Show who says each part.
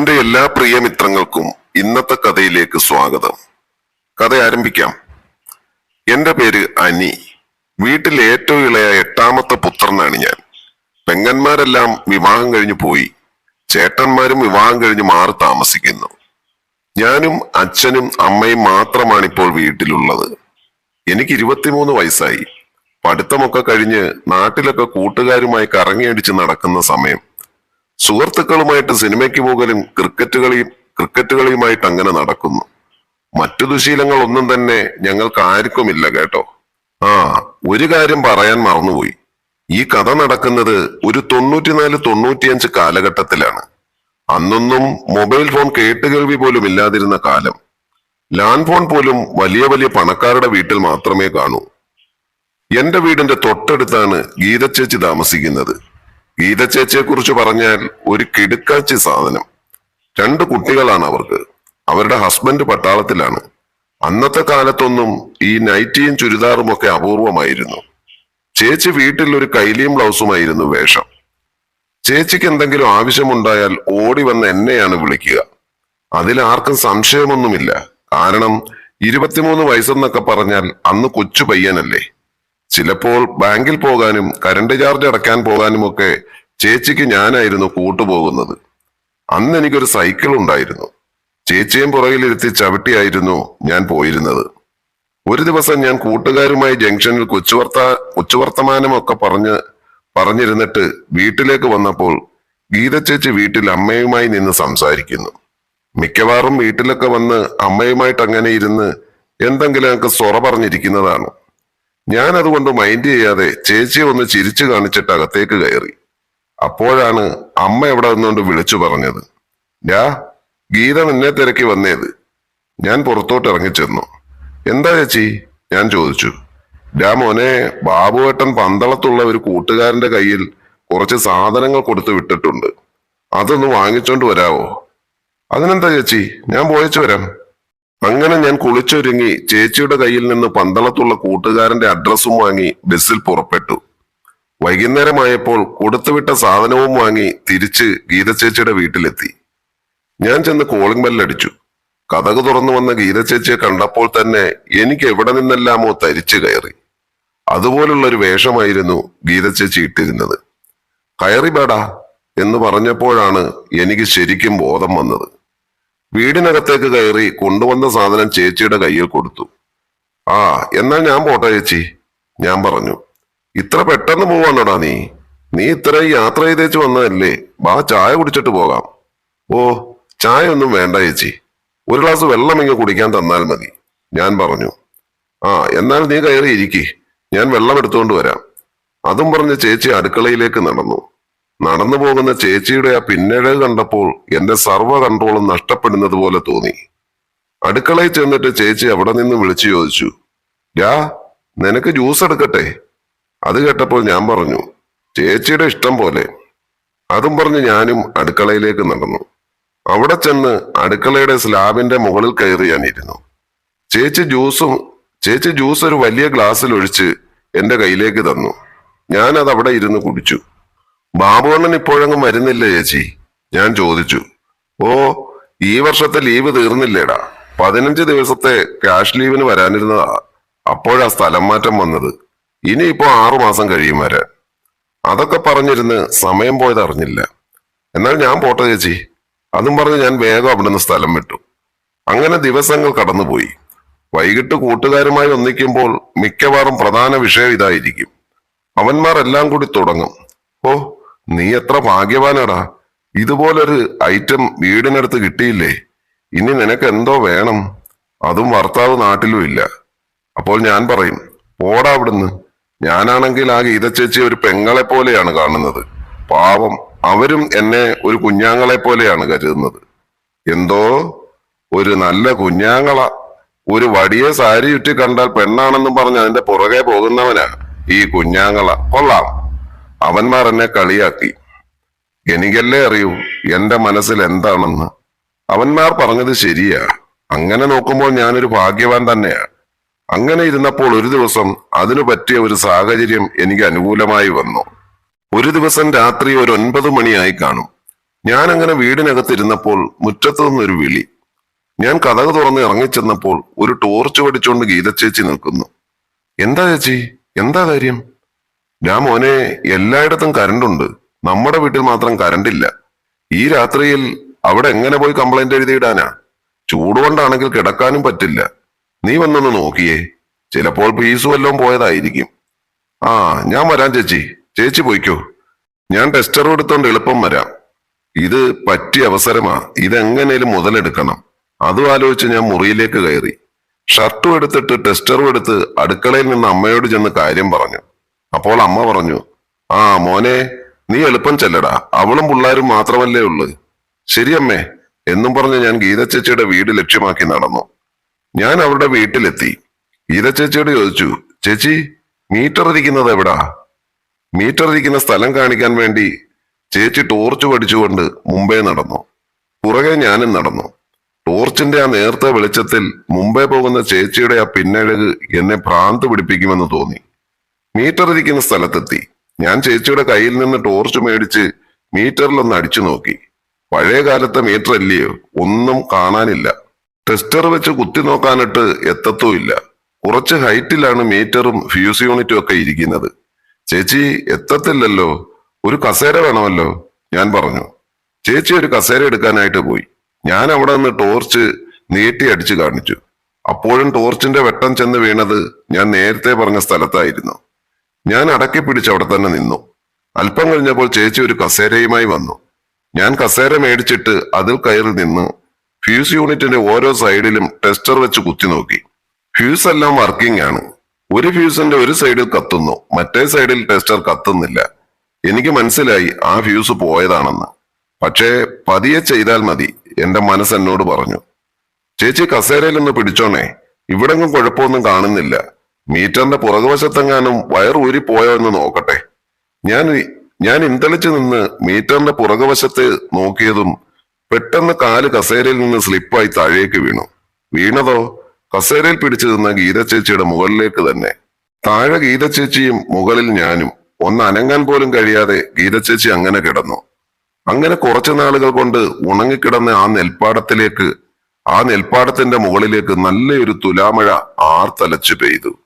Speaker 1: എന്റെ എല്ലാ പ്രിയ മിത്രങ്ങൾക്കും ഇന്നത്തെ കഥയിലേക്ക് സ്വാഗതം. കഥ ആരംഭിക്കാം. എന്റെ പേര് അനി. വീട്ടിൽ ഏറ്റവും ഇളയ എട്ടാമത്തെ പുത്രനാണ് ഞാൻ. പെങ്ങന്മാരെല്ലാം വിവാഹം കഴിഞ്ഞു പോയി. ചേട്ടന്മാരും വിവാഹം കഴിഞ്ഞ് മാറി താമസിക്കുന്നു. ഞാനും അച്ഛനും അമ്മയും മാത്രമാണ് ഇപ്പോൾ വീട്ടിലുള്ളത്. എനിക്ക് ഇരുപത്തിമൂന്ന് വയസ്സായി. പഠിത്തമൊക്കെ കഴിഞ്ഞ് നാട്ടിലൊക്കെ കൂട്ടുകാരുമായി കറങ്ങിയടിച്ച് നടക്കുന്ന സമയം. സുഹൃത്തുക്കളുമായിട്ട് സിനിമയ്ക്ക് പോകലും ക്രിക്കറ്റ് കളിയും ക്രിക്കറ്റ് കളിയുമായിട്ട് അങ്ങനെ നടക്കുന്നു. മറ്റു ദുശീലങ്ങൾ ഒന്നും തന്നെ ഞങ്ങൾക്ക് ആർക്കുമില്ല കേട്ടോ. ആ ഒരു കാര്യം പറയാൻ മറന്നുപോയി. ഈ കഥ നടക്കുന്നത് ഒരു തൊണ്ണൂറ്റിനാല് തൊണ്ണൂറ്റിയഞ്ച് കാലഘട്ടത്തിലാണ്. അന്നൊന്നും മൊബൈൽ ഫോൺ കേട്ടുകേൾവി പോലും ഇല്ലാതിരുന്ന കാലം. ലാൻഡ് ഫോൺ പോലും വലിയ വലിയ പണക്കാരുടെ വീട്ടിൽ മാത്രമേ കാണൂ. എന്റെ വീടിന്റെ തൊട്ടടുത്താണ് ഗീത ചേച്ചി താമസിക്കുന്നത്. ഗീത ചേച്ചിയെ കുറിച്ച് പറഞ്ഞാൽ ഒരു കിടുക്കാച്ചി സാധനം. രണ്ട് കുട്ടികളാണ് അവർക്ക്. അവരുടെ ഹസ്ബൻഡ് പട്ടാളത്തിലാണ്. അന്നത്തെ കാലത്തൊന്നും ഈ നൈറ്റിയും ചുരിദാറും ഒക്കെ അപൂർവമായിരുന്നു. ചേച്ചി വീട്ടിൽ ഒരു കൈലിയും ബ്ലൗസുമായിരുന്നു വേഷം. ചേച്ചിക്ക് എന്തെങ്കിലും ആവശ്യമുണ്ടായാൽ ഓടി വന്ന് എന്നെയാണ് വിളിക്കുക. അതിൽ ആർക്കും സംശയമൊന്നുമില്ല. കാരണം ഇരുപത്തിമൂന്ന് വയസ്സെന്നൊക്കെ പറഞ്ഞാൽ അന്ന് കൊച്ചു പയ്യനല്ലേ. ചിലപ്പോൾ ബാങ്കിൽ പോകാനും കരണ്ട് ചാർജ് അടക്കാൻ പോകാനും ഒക്കെ ചേച്ചിക്ക് ഞാനായിരുന്നു കൂട്ടുപോകുന്നത്. അന്ന് എനിക്കൊരു സൈക്കിൾ ഉണ്ടായിരുന്നു. ചേച്ചിയും പുറകിലിരുത്തി ചവിട്ടിയായിരുന്നു ഞാൻ പോയിരുന്നത്. ഒരു ദിവസം ഞാൻ കൂട്ടുകാരുമായി ജംഗ്ഷനിൽ കൊച്ചുവർത്ത കൊച്ചുവർത്തമാനമൊക്കെ പറഞ്ഞ് പറഞ്ഞിരുന്നിട്ട് വീട്ടിലേക്ക് വന്നപ്പോൾ ഗീത ചേച്ചി വീട്ടിൽ അമ്മയുമായി നിന്ന് സംസാരിക്കുന്നു. മിക്കവാറും വീട്ടിലൊക്കെ വന്ന് അമ്മയുമായിട്ട് അങ്ങനെ ഇരുന്ന് എന്തെങ്കിലുമൊക്കെ സൊറ പറഞ്ഞിരിക്കുന്നതാണ്. ഞാൻ അതുകൊണ്ട് മൈൻഡ് ചെയ്യാതെ ചേച്ചിയെ ഒന്ന് ചിരിച്ചു കാണിച്ചിട്ട് അകത്തേക്ക് കയറി. അപ്പോഴാണ് അമ്മ എവിടെ നിന്നുകൊണ്ട് വിളിച്ചു പറഞ്ഞത്. ഞാ ഗീത നിന്നെ തിരക്കി വന്നേത്. ഞാൻ പുറത്തോട്ട് ഇറങ്ങിച്ചെന്നു. എന്താ ചേച്ചി? ഞാൻ ചോദിച്ചു. ഡാ മോനെ ബാബുവേട്ടൻ പന്തളത്തുള്ള ഒരു കൂട്ടുകാരന്റെ കയ്യിൽ കുറച്ച് സാധനങ്ങൾ കൊടുത്തു വിട്ടിട്ടുണ്ട്. അതൊന്ന് വാങ്ങിച്ചോണ്ട് വരാവോ? അതിനെന്താ ചേച്ചി? ഞാൻ പോയച്ചു വരാം. അങ്ങനെ ഞാൻ കുളിച്ചൊരുങ്ങി ചേച്ചിയുടെ കയ്യിൽ നിന്ന് പന്തളത്തുള്ള കൂട്ടുകാരന്റെ അഡ്രസ്സും വാങ്ങി ബസ്സിൽ പുറപ്പെട്ടു. വൈകുന്നേരമായപ്പോൾ കൊടുത്തുവിട്ട സാധനവും വാങ്ങി തിരിച്ച് ഗീത ചേച്ചിയുടെ വീട്ടിലെത്തി. ഞാൻ ചെന്ന് കോളിംഗ് ബെല്ലടിച്ചു കഥക് തുറന്നു വന്ന ഗീത ചേച്ചിയെ കണ്ടപ്പോൾ തന്നെ എനിക്ക് എവിടെ നിന്നെല്ലാമോ തരിച്ചു കയറി. അതുപോലുള്ള ഒരു വേഷമായിരുന്നു ഗീത ചേച്ചി ഇട്ടിരുന്നത്. കയറി ബേടാ എന്ന് പറഞ്ഞപ്പോഴാണ് എനിക്ക് ശരിക്കും ബോധം വന്നത്. വീടിനകത്തേക്ക് കയറി കൊണ്ടുവന്ന സാധനം ചേച്ചിയുടെ കയ്യിൽ കൊടുത്തു. ആ എന്നാൽ ഞാൻ പോട്ടെ ചേച്ചി ഞാൻ പറഞ്ഞു. ഇത്ര പെട്ടെന്ന് പോവാണോടാ നീ. നീ ഇത്ര യാത്ര ചെയ്തേച്ച് വന്നതല്ലേ. ബാ ചായ കുടിച്ചിട്ട് പോകാം. ഓ ചായ ഒന്നും വേണ്ട ചേച്ചി. ഒരു ഗ്ലാസ് വെള്ളം ഇങ്ങ് കുടിക്കാൻ തന്നാൽ മതി ഞാൻ പറഞ്ഞു. ആ എന്നാൽ നീ കയറി ഇരിക്കി. ഞാൻ വെള്ളം എടുത്തുകൊണ്ട് വരാം. അതും പറഞ്ഞ് ചേച്ചി അടുക്കളയിലേക്ക് നടന്നു. നടന്നു പോകുന്ന ചേച്ചിയുടെ ആ പിന്നഴക് കണ്ടപ്പോൾ എന്റെ സർവ കൺട്രോളും നഷ്ടപ്പെടുന്നത് പോലെ തോന്നി. അടുക്കളയിൽ ചെന്നിട്ട് ചേച്ചി അവിടെ നിന്ന് വിളിച്ചു ചോദിച്ചു രാ നിനക്ക് ജ്യൂസ് എടുക്കട്ടെ? അത് കേട്ടപ്പോൾ ഞാൻ പറഞ്ഞു ചേച്ചിയുടെ ഇഷ്ടം പോലെ. അതും പറഞ്ഞ് ഞാനും അടുക്കളയിലേക്ക് നടന്നു. അവിടെ ചെന്ന് അടുക്കളയുടെ സ്ലാബിന്റെ മുകളിൽ കയറി ഞാനിരുന്നു ചേച്ചി ജ്യൂസും ചേച്ചി ജ്യൂസ് ഒരു വലിയ ഗ്ലാസ്സിൽ ഒഴിച്ച് എന്റെ കയ്യിലേക്ക് തന്നു. ഞാൻ അത് അവിടെ ഇരുന്ന് കുടിച്ചു. ബാബുവണ്ണൻ ഇപ്പോഴങ്ങ് മരുന്നില്ല ചേച്ചി? ഞാൻ ചോദിച്ചു. ഓ ഈ വർഷത്തെ ലീവ് തീർന്നില്ലേടാ. പതിനഞ്ച് ദിവസത്തെ ക്യാഷ് ലീവിന് വരാനിരുന്നതാ. അപ്പോഴാ സ്ഥലം മാറ്റം വന്നത്. ഇനിയിപ്പോ ആറു മാസം കഴിയും വരാൻ. അതൊക്കെ പറഞ്ഞിരുന്ന് സമയം പോയത് അറിഞ്ഞില്ല. എന്നാൽ ഞാൻ പോട്ടെ ചേച്ചി. അതും പറഞ്ഞ് ഞാൻ വേഗം അവിടുന്ന് സ്ഥലം വിട്ടു. അങ്ങനെ ദിവസങ്ങൾ കടന്നുപോയി. വൈകിട്ട് കൂട്ടുകാരുമായി ഒന്നിക്കുമ്പോൾ മിക്കവാറും പ്രധാന വിഷയം ഇതായിരിക്കും. അവന്മാർ എല്ലാം കൂടി തുടങ്ങും. ഓ നീ എത്ര ഭാഗ്യവാനാടാ. ഇതുപോലൊരു ഐറ്റം വീടിനടുത്ത് കിട്ടിയില്ലേ. ഇനി നിനക്ക് എന്തോ വേണം. അതും ഭർത്താവ് നാട്ടിലും ഇല്ല. അപ്പോൾ ഞാൻ പറയും പോടാ അവിടുന്ന്. ഞാനാണെങ്കിൽ ആ ഗീത ചേച്ചി ഒരു പെങ്ങളെ പോലെയാണ് കാണുന്നത്. പാവം അവരും എന്നെ ഒരു കുഞ്ഞാങ്ങളെ പോലെയാണ് കരുതുന്നത്. എന്തോ? ഒരു നല്ല കുഞ്ഞാങ്ങള. ഒരു വടിയെ സാരി ചുറ്റി കണ്ടാൽ പെണ്ണാണെന്നും പറഞ്ഞ് അതിന്റെ പുറകെ പോകുന്നവനാ ഈ കുഞ്ഞാങ്ങള. കൊള്ളാം. അവന്മാർ എന്നെ കളിയാക്കി. എനിക്കല്ലേ അറിയൂ എന്റെ മനസ്സിൽ എന്താണെന്ന്. അവന്മാർ പറഞ്ഞത് ശരിയാ. അങ്ങനെ നോക്കുമ്പോൾ ഞാനൊരു ഭാഗ്യവാൻ തന്നെയാണ് അങ്ങനെ ഇരുന്നപ്പോൾ ഒരു ദിവസം അതിനു പറ്റിയ ഒരു സാഹചര്യം എനിക്ക് അനുകൂലമായി വന്നു. ഒരു ദിവസം രാത്രി ഒരു ഒൻപത് മണിയായി കാണും. ഞാൻ അങ്ങനെ വീടിനകത്തിരുന്നപ്പോൾ മുറ്റത്തു നിന്നൊരു വിളി. ഞാൻ കഥക് തുറന്ന് ഇറങ്ങിച്ചെന്നപ്പോൾ ഒരു ടോർച്ച് പഠിച്ചുകൊണ്ട് ഗീതച്ചേച്ചി നിൽക്കുന്നു. എന്താ ചേച്ചി? എന്താ കാര്യം? ഞാൻ മോനെ എല്ലായിടത്തും കരണ്ടുണ്ട് നമ്മുടെ വീട്ടിൽ മാത്രം കരണ്ടില്ല ഈ രാത്രിയിൽ അവിടെ എങ്ങനെ പോയി കംപ്ലൈന്റ് എഴുതിയിടാനാ? ചൂടുകൊണ്ടാണെങ്കിൽ കിടക്കാനും പറ്റില്ല. നീ വന്നൊന്ന് നോക്കിയേ. ചിലപ്പോൾ പീസ് വല്ലതും പോയതായിരിക്കും. ആ ഞാൻ വരാം ചേച്ചി. ചേച്ചി പോയിക്കോ. ഞാൻ ടെസ്റ്റർ എടുത്തോണ്ട് എളുപ്പം വരാം. ഇത് പറ്റിയ അവസരമാ. ഇതെങ്ങനെയും മുതലെടുക്കണം. അതും ആലോചിച്ച് ഞാൻ മുറിയിലേക്ക് കയറി. ഷർട്ടും എടുത്തിട്ട് ടെസ്റ്ററും എടുത്ത് അടുക്കളയിൽ നിന്ന് അമ്മയോട് ചെന്ന് കാര്യം പറഞ്ഞു. അപ്പോൾ അമ്മ പറഞ്ഞു ആ മോനെ നീ എളുപ്പം ചെല്ലടാ. അവളും പിള്ളേരും മാത്രമല്ലേ ഉള്ളു. ശരിയമ്മേ എന്നും പറഞ്ഞ് ഞാൻ ഗീത ചേച്ചിയുടെ വീട് ലക്ഷ്യമാക്കി നടന്നു. ഞാൻ അവരുടെ വീട്ടിലെത്തി. ഗീത ചേച്ചിയോട് ചോദിച്ചു ചേച്ചി മീറ്റർ ഇരിക്കുന്നത് എവിടാ? മീറ്റർ ഇരിക്കുന്ന സ്ഥലം കാണിക്കാൻ വേണ്ടി ചേച്ചി ടോർച്ച് പഠിച്ചുകൊണ്ട് മുമ്പേ നടന്നു. പുറകെ ഞാനും നടന്നു. ടോർച്ചിന്റെ ആ നേർത്ത വെളിച്ചത്തിൽ മുമ്പേ പോകുന്ന ചേച്ചിയുടെ ആ പിന്നഴക് എന്നെ ഭ്രാന്ത് പിടിപ്പിക്കുമെന്ന് തോന്നി. മീറ്റർ ഇരിക്കുന്ന സ്ഥലത്തെത്തി. ഞാൻ ചേച്ചിയുടെ കയ്യിൽ നിന്ന് ടോർച്ച് മേടിച്ച് മീറ്ററിലൊന്ന് അടിച്ചു നോക്കി. പഴയ കാലത്തെ മീറ്റർ അല്ലയോ? ഒന്നും കാണാനില്ല. ടെസ്റ്റർ വെച്ച് കുത്തി നോക്കാനിട്ട് എത്തത്തുമില്ല കുറച്ച് ഹൈറ്റിലാണ് മീറ്ററും ഫ്യൂസ് യൂണിറ്റും ഒക്കെ ഇരിക്കുന്നത്. ചേച്ചി എത്തത്തില്ലല്ലോ. ഒരു കസേര വേണമല്ലോ ഞാൻ പറഞ്ഞു. ചേച്ചി ഒരു കസേര എടുക്കാനായിട്ട് പോയി. ഞാൻ അവിടെ നിന്ന് ടോർച്ച് നീട്ടി അടിച്ചു കാണിച്ചു. അപ്പോഴും ടോർച്ചിന്റെ വെട്ടം ചെന്ന് വീണത് ഞാൻ നേരത്തെ പറഞ്ഞ സ്ഥലത്തായിരുന്നു. ഞാൻ അടക്കി പിടിച്ച് അവിടെ തന്നെ നിന്നു. അല്പം കഴിഞ്ഞപ്പോൾ ചേച്ചി ഒരു കസേരയുമായി വന്നു. ഞാൻ കസേര മേടിച്ചിട്ട് അതിൽ കയറി നിന്ന് ഫ്യൂസ് യൂണിറ്റിന്റെ ഓരോ സൈഡിലും ടെസ്റ്റർ വെച്ച് കുത്തി നോക്കി. ഫ്യൂസ് എല്ലാം വർക്കിംഗ് ആണ്. ഒരു ഫ്യൂസിന്റെ ഒരു സൈഡിൽ കത്തുന്നു മറ്റേ സൈഡിൽ ടെസ്റ്റർ കത്തുന്നില്ല. എനിക്ക് മനസ്സിലായി ആ ഫ്യൂസ് പോയതാണെന്ന്. പക്ഷേ പതിയെ ചെയ്താൽ മതി എന്റെ മനസ്സെന്നോട് പറഞ്ഞു. ചേച്ചി കസേരയിൽ ഒന്ന് പിടിച്ചോണേ ഇവിടെങ്ങും കുഴപ്പമൊന്നും കാണുന്നില്ല. മീറ്ററിന്റെ പുറകുവശത്തെങ്ങാനും വയർ പോയോ എന്ന് നോക്കട്ടെ. ഞാൻ ഞാൻ ഇന്തളിച്ചു നിന്ന് മീറ്ററിന്റെ പുറകുവശത്ത് നോക്കിയതും പെട്ടെന്ന് കാൽ കസേരയിൽ നിന്ന് സ്ലിപ്പായി താഴേക്ക് വീണു. വീണതോ? കസേരയിൽ പിടിച്ചു നിന്ന ഗീത ചേച്ചിയുടെ മുകളിലേക്ക് തന്നെ. താഴെ ഗീത ചേച്ചിയും മുകളിൽ ഞാനും. ഒന്ന് അനങ്ങാൻ പോലും കഴിയാതെ ഗീത ചേച്ചി അങ്ങനെ കിടന്നു. അങ്ങനെ കുറച്ചു നാളുകൾ കൊണ്ട് ഉണങ്ങിക്കിടന്ന ആ നെൽപ്പാടത്തിലേക്ക് ആ നെൽപ്പാടത്തിന്റെ മുകളിലേക്ക് നല്ലൊരു തുലാമഴ ആർത്തലച്ചു പെയ്തു.